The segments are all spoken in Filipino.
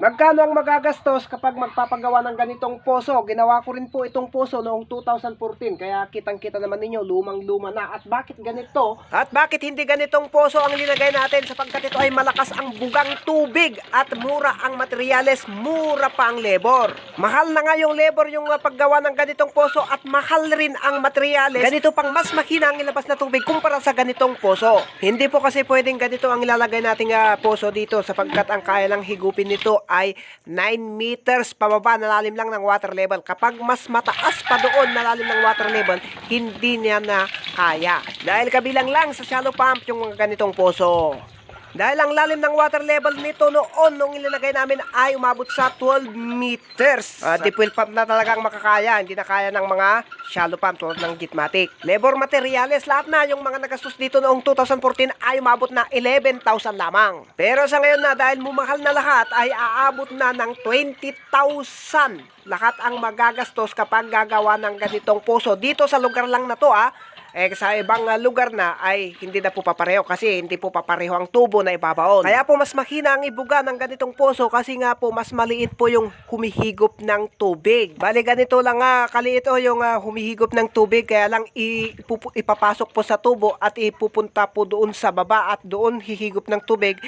Magkano ang magagastos kapag magpapagawa ng ganitong poso? Ginawa ko rin po itong poso noong 2014 kaya kitang-kita naman ninyo lumang-luma na. At bakit ganito? At bakit hindi ganitong poso ang linagay natin sapagkat ito ay malakas ang bugang tubig at mura ang materyales, mura pa ang labor. Mahal na nga yung labor yung uh, paggawa ng ganitong poso at mahal rin ang materyales. Ganito pang mas makina ang ilabas na tubig kumpara sa ganitong poso. Hindi po kasi pwedeng ganito ang ilalagay nating uh, poso dito sapagkat ang kaya lang higupin nito ay 9 meters pababa na lalim lang ng water level. Kapag mas mataas pa doon na lalim ng water level, hindi niya na kaya. Dahil kabilang lang sa shallow pump yung mga ganitong poso. Dahil ang lalim ng water level nito noon nung ilalagay namin ay umabot sa 12 meters. Uh, deep well pump na talagang makakaya. Hindi na kaya ng mga shallow pump tulad ng Gitmatic. Labor materials, lahat na yung mga nagastos dito noong 2014 ay umabot na 11,000 lamang. Pero sa ngayon na dahil mumahal na lahat ay aabot na ng 20,000 lahat ang magagastos kapag gagawa ng ganitong puso. Dito sa lugar lang na to ah, eh sa ibang uh, lugar na ay hindi na po papareho kasi hindi po papareho ang tubo na ibabaon. Kaya po mas makina ang ibuga ng ganitong poso kasi nga po mas maliit po yung humihigop ng tubig. Bali ganito lang nga kaliit o yung uh, humihigop ng tubig kaya lang ipapasok po sa tubo at ipupunta po doon sa baba at doon hihigop ng tubig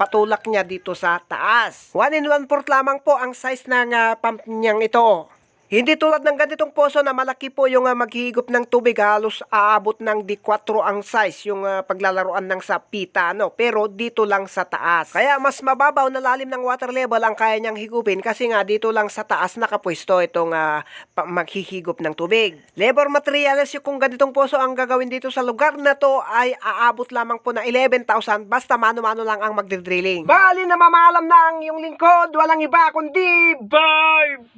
patulak niya dito sa taas. 1 in 1 fourth lamang po ang size ng uh, pump niyang ito. Hindi tulad ng ganitong poso na malaki po yung uh, maghihigop ng tubig halos aabot ng D4 ang size yung uh, paglalaruan ng sa pita no pero dito lang sa taas. Kaya mas mababaw na lalim ng water level ang kaya niyang higupin kasi nga dito lang sa taas nakapwesto itong uh, maghihigop ng tubig. Labor materials yung kung ganitong poso ang gagawin dito sa lugar na to ay aabot lamang po na 11,000 basta mano-mano lang ang magdidrilling. Bali na mamaalam na ang iyong lingkod, walang iba kundi Bye!